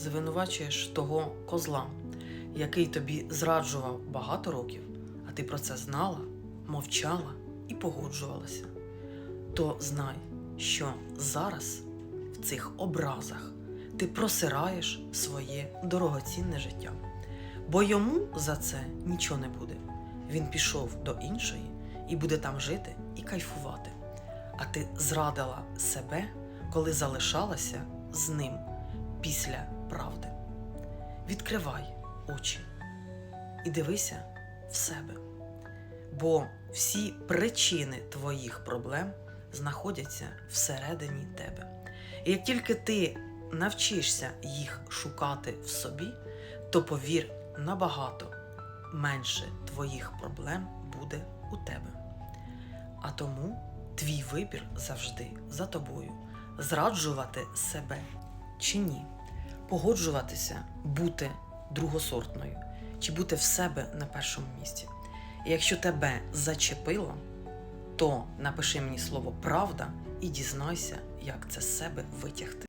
звинувачуєш того козла, який тобі зраджував багато років, а ти про це знала, мовчала і погоджувалася, то знай, що зараз в цих образах ти просираєш своє дорогоцінне життя. Бо йому за це нічого не буде. Він пішов до іншої і буде там жити і кайфувати. А ти зрадила себе, коли залишалася з ним після правди. Відкривай очі і дивися в себе. Бо всі причини твоїх проблем знаходяться всередині тебе. І як тільки ти навчишся їх шукати в собі, то повір, набагато менше твоїх проблем буде у тебе. А тому твій вибір завжди за тобою зраджувати себе чи ні, погоджуватися бути другосортною, чи бути в себе на першому місці. І якщо тебе зачепило, то напиши мені слово правда і дізнайся, як це себе витягти.